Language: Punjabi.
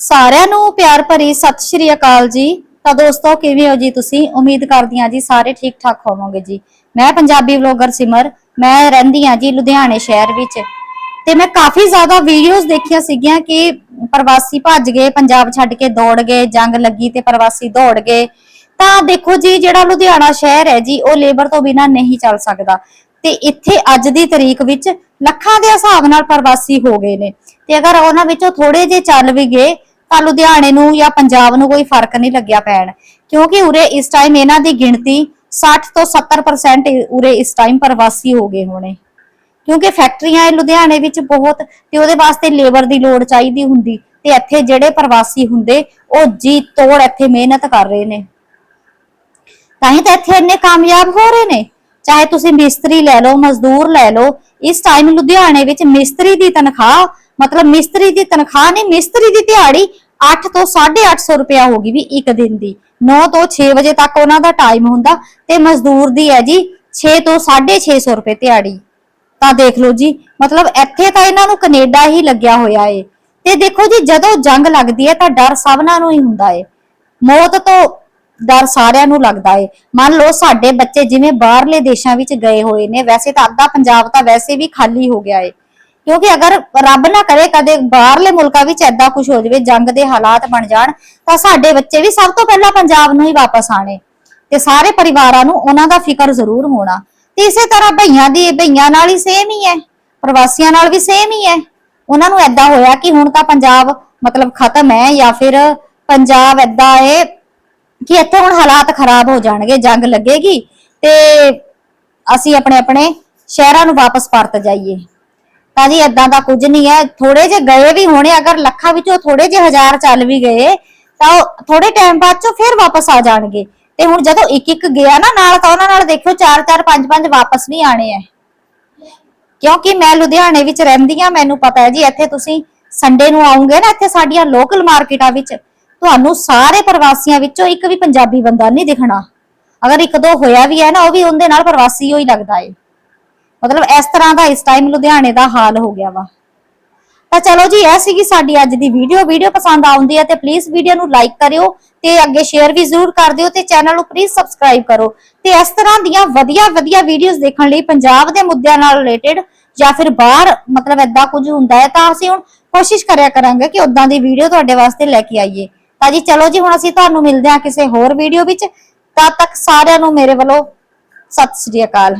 ਸਾਰਿਆਂ ਨੂੰ ਪਿਆਰ ਭਰੀ ਸਤਿ ਸ਼੍ਰੀ ਅਕਾਲ ਜੀ। ਤਾਂ ਦੋਸਤੋ, ਕਿਵੇਂ ਹੋ ਜੀ ਤੁਸੀਂ? ਉਮੀਦ ਕਰਦੀ ਹਾਂ ਜੀ ਸਾਰੇ ਠੀਕ ਠਾਕ ਹੋਵੋਗੇ ਜੀ। ਮੈਂ ਪੰਜਾਬੀ ਵਲੌਗਰ ਸਿਮਰ, ਮੈਂ ਰਹਿੰਦੀ ਹਾਂ ਜੀ ਲੁਧਿਆਣੇ ਸ਼ਹਿਰ ਵਿੱਚ। ਤੇ ਮੈਂ ਕਾਫੀ ਜ਼ਿਆਦਾ ਵੀਡੀਓਜ਼ ਦੇਖੀਆਂ ਸੀਗੀਆਂ ਕਿ ਪ੍ਰਵਾਸੀ ਭੱਜ ਗਏ, ਪੰਜਾਬ ਛੱਡ ਕੇ ਦੌੜ ਗਏ, ਜੰਗ ਲੱਗੀ ਤੇ ਪ੍ਰਵਾਸੀ ਦੌੜ ਗਏ। ਤਾਂ ਦੇਖੋ ਜੀ, ਜਿਹੜਾ ਲੁਧਿਆਣਾ ਸ਼ਹਿਰ ਹੈ ਜੀ, ਉਹ ਲੇਬਰ ਤੋਂ ਬਿਨਾ ਨਹੀਂ ਚੱਲ ਸਕਦਾ। ਤੇ ਇੱਥੇ ਅੱਜ ਦੀ ਤਰੀਕ ਵਿੱਚ ਲੱਖਾਂ ਦੇ ਹਿਸਾਬ ਨਾਲ ਪ੍ਰਵਾਸੀ ਹੋ ਗਏ ਨੇ। ਤੇ ਅਗਰ ਉਹਨਾਂ ਵਿੱਚੋਂ ਥੋੜੇ ਜੇ ਚੱਲ ਵੀ ਗਏ ਤਾਂ ਲੁਧਿਆਣੇ ਨੂੰ ਜਾਂ ਪੰਜਾਬ ਨੂੰ ਕੋਈ ਫ਼ਰਕ ਨਹੀਂ ਲੱਗਿਆ ਪੈਣ। ਕਿਉਂਕਿ ਉਰੇ ਇਸ ਟਾਈਮ ਇਹਨਾਂ ਦੀ ਗਿਣਤੀ 60 ਤੋਂ 70% ਉਰੇ ਇਸ ਟਾਈਮ ਪ੍ਰਵਾਸੀ ਹੋ ਗਏ ਹੋਣੇ। ਕਿਉਂਕਿ ਫੈਕਟਰੀਆਂ ਇਹ ਲੁਧਿਆਣੇ ਵਿੱਚ ਬਹੁਤ, ਤੇ ਉਹਦੇ ਵਾਸਤੇ ਲੇਬਰ ਦੀ ਲੋੜ ਚਾਹੀਦੀ ਹੁੰਦੀ। ਤੇ ਇੱਥੇ ਜਿਹੜੇ ਪ੍ਰਵਾਸੀ ਹੁੰਦੇ, ਉਹ ਜੀ ਤੋੜ ਇੱਥੇ ਮਿਹਨਤ ਕਰ ਰਹੇ ਨੇ। ਤਾਂ ਹੀ ਤਾਂ ਇੱਥੇ ਇੰਨੇ ਕਾਮਯਾਬ ਹੋ ਰਹੇ ਨੇ। ਚਾਹੇ ਤੁਸੀਂ ਮਿਸਤਰੀ ਲੈ ਲਓ, ਮਜ਼ਦੂਰ ਲੈ ਲਓ, ਇਸ ਟਾਈਮ ਲੁਧਿਆਣੇ ਵਿੱਚ ਮਿਸਤਰੀ ਦੀ ਤਨਖਾਹ, ਮਤਲਬ ਮਿਸਤਰੀ ਦੀ ਤਨਖਾਹ ਨਹੀਂ, ਮਿਸਤਰੀ ਦੀ ਦਿਹਾੜੀ 8 ਤੋਂ 850 ਰੁਪਇਆ ਹੋ ਗਈ ਵੀ ਇੱਕ ਦਿਨ ਦੀ। 9 ਤੋਂ 6 ਵਜੇ ਤੱਕ ਉਹਨਾਂ ਦਾ ਟਾਈਮ ਹੁੰਦਾ ਤੇ ਮਜ਼ਦੂਰ ਦੀ ਹੈ ਜੀ 6 ਤੋਂ 650 ਰੁਪਏ ਦਿਹਾੜੀ। ਤਾਂ ਦੇਖ ਲਓ ਜੀ, ਮਤਲਬ ਇੱਥੇ ਤਾਂ ਇਹਨਾਂ ਨੂੰ ਕੈਨੇਡਾ ਹੀ ਲੱਗਿਆ ਹੋਇਆ ਏ। ਤੇ ਦੇਖੋ ਜੀ, ਜਦੋਂ ਜੰਗ ਲੱਗਦੀ ਹੈ ਤਾਂ ਡਰ ਸਭਨਾਂ ਨੂੰ ਹੀ ਹੁੰਦਾ ਏ। ਮੌਤ ਤੋਂ ਡਰ ਸਾਰਿਆਂ ਨੂੰ ਲੱਗਦਾ ਏ। ਮੰਨ ਲਓ ਸਾਡੇ ਬੱਚੇ ਜਿਵੇਂ ਬਾਹਰਲੇ ਦੇਸ਼ਾਂ ਵਿੱਚ ਗਏ ਹੋਏ ਨੇ, ਵੈਸੇ ਤਾਂ ਅੱਧਾ ਪੰਜਾਬ ਤਾਂ ਵੈਸੇ ਵੀ ਖਾਲੀ ਹੋ ਗਿਆ ਏ। ਕਿਉਂਕਿ ਅਗਰ ਰੱਬ ਨਾ ਕਰੇ ਕਦੇ ਬਾਹਰਲੇ ਮੁਲਕਾਂ ਵਿੱਚ ਐਦਾਂ ਕੁਝ ਹੋ ਜਾਵੇ, ਜੰਗ ਦੇ ਹਾਲਾਤ ਬਣ ਜਾਣ, ਤਾਂ ਸਾਡੇ ਬੱਚੇ ਵੀ ਸਭ ਤੋਂ ਪਹਿਲਾਂ ਪੰਜਾਬ ਨੂੰ ਹੀ ਵਾਪਸ ਆਣੇ ਤੇ ਸਾਰੇ ਪਰਿਵਾਰਾਂ ਨੂੰ ਉਹਨਾਂ ਦਾ ਫਿਕਰ ਜ਼ਰੂਰ ਹੋਣਾ। ਤੇ ਇਸੇ ਤਰ੍ਹਾਂ ਭਈਆਂ ਦੀ, ਭਈਆਂ ਨਾਲ ਹੀ ਸੇਮ ਹੀ ਹੈ, ਪ੍ਰਵਾਸੀਆਂ ਨਾਲ ਵੀ ਸੇਮ ਹੀ ਹੈ। ਉਹਨਾਂ ਨੂੰ ਐਦਾਂ ਹੋਇਆ ਕਿ ਹੁਣ ਤਾਂ ਪੰਜਾਬ ਮਤਲਬ ਖਤਮ ਹੈ ਜਾਂ ਫਿਰ ਪੰਜਾਬ ਐਦਾਂ ਹੈ ਕਿ ਇੱਥੇ ਹੁਣ ਹਾਲਾਤ ਖਰਾਬ ਹੋ ਜਾਣਗੇ, ਜੰਗ ਲੱਗੇਗੀ ਤੇ ਅਸੀਂ ਆਪਣੇ ਆਪਣੇ ਸ਼ਹਿਰਾਂ ਨੂੰ ਵਾਪਸ ਪਰਤ ਜਾਈਏ। ਤਾਂ ਇਦਾਂ ਦਾ ਕੁਝ ਨਹੀਂ ਹੈ। ਥੋੜੇ ਜੇ ਗਏ ਵੀ ਹੋਣੇ, ਅਗਰ ਲੱਖਾਂ ਵਿੱਚੋਂ ਥੋੜੇ ਜੇ ਹਜ਼ਾਰ ਚੱਲ ਵੀ ਗਏ, ਤਾਂ ਉਹ ਥੋੜੇ ਟਾਈਮ ਬਾਅਦ ਚੋਂ ਫਿਰ ਵਾਪਸ ਆ ਜਾਣਗੇ। ਤੇ ਹੁਣ ਜਦੋਂ ਇੱਕ ਇੱਕ ਗਿਆ ਨਾ ਨਾਲ, ਤਾਂ ਉਹਨਾਂ ਨਾਲ ਦੇਖਿਓ ਚਾਰ ਚਾਰ, ਪੰਜ ਪੰਜ ਵਾਪਸ ਨਹੀਂ ਆਣੇ ਐ ਕਿਉਂਕਿ ਮੈਂ ਲੁਧਿਆਣੇ ਵਿੱਚ ਰਹਿੰਦੀ ਆ ਮੈਨੂੰ ਪਤਾ ਹੈ ਜੀ, ਇੱਥੇ ਤੁਸੀਂ ਸੰਡੇ ਨੂੰ ਆਉਂਗੇ ਨਾ, ਇੱਥੇ ਸਾਡੀਆਂ ਲੋਕਲ ਮਾਰਕੀਟਾਂ ਵਿੱਚ, ਤੁਹਾਨੂੰ ਸਾਰੇ ਪ੍ਰਵਾਸੀਆਂ ਵਿੱਚੋਂ ਇੱਕ ਵੀ ਪੰਜਾਬੀ ਬੰਦਾ ਨਹੀਂ ਦਿਖਣਾ। ਅਗਰ ਇੱਕ ਦੋ ਹੋਇਆ ਵੀ ਹੈ ਨਾ, ਉਹ ਵੀ ਉਹਦੇ ਨਾਲ ਪ੍ਰਵਾਸੀ ਹੀ ਲੱਗਦਾ ਏ। ਮਤਲਬ ਇਸ ਤਰ੍ਹਾਂ ਦਾ ਇਸ ਟਾਈਮ ਲੁਧਿਆਣੇ ਦਾ ਹਾਲ ਹੋ ਗਿਆ ਵਾ। ਤਾਂ ਚਲੋ ਜੀ, ਇਹ ਸੀਗੀ ਸਾਡੀ ਅੱਜ ਦੀ ਵੀਡੀਓ ਵੀਡੀਓ ਪਸੰਦ ਆਉਂਦੀ ਹੈ ਤੇ ਪਲੀਜ਼ ਵੀਡੀਓ ਨੂੰ ਲਾਈਕ ਕਰਿਓ ਤੇ ਅੱਗੇ ਸ਼ੇਅਰ ਵੀ ਜ਼ਰੂਰ ਕਰ ਦਿਓ ਤੇ ਚੈਨਲ ਨੂੰ ਪਲੀਜ਼ ਸਬਸਕ੍ਰਾਈਬ ਕਰੋ। ਤੇ ਇਸ ਤਰ੍ਹਾਂ ਦੀਆਂ ਵਧੀਆ ਵਧੀਆ ਵੀਡੀਓਜ਼ ਦੇਖਣ ਲਈ ਪੰਜਾਬ ਦੇ ਮੁੱਦਿਆਂ ਨਾਲ ਰਿਲੇਟਡ ਜਾਂ ਫਿਰ ਬਾਹਰ ਮਤਲਬ ਐਦਾਂ ਕੁਝ ਹੁੰਦਾ ਹੈ ਤਾਂ ਅਸੀਂ ਹੁਣ ਕੋਸ਼ਿਸ਼ ਕਰਿਆ ਕਰਾਂਗੇ ਕਿ ਉਦਾਂ ਦੀ ਵੀਡੀਓ ਤੁਹਾਡੇ ਵਾਸਤੇ ਲੈ ਕੇ ਆਈਏ। ਤਾਂ ਜੀ, ਚਲੋ ਜੀ, ਹੁਣ ਅਸੀਂ ਤੁਹਾਨੂੰ ਮਿਲਦੇ ਹਾਂ ਕਿਸੇ ਹੋਰ ਵੀਡੀਓ ਵਿੱਚ। ਤਦ ਤੱਕ ਸਾਰਿਆਂ ਨੂੰ ਮੇਰੇ ਵੱਲੋਂ ਸਤਿ ਸ੍ਰੀ ਅਕਾਲ।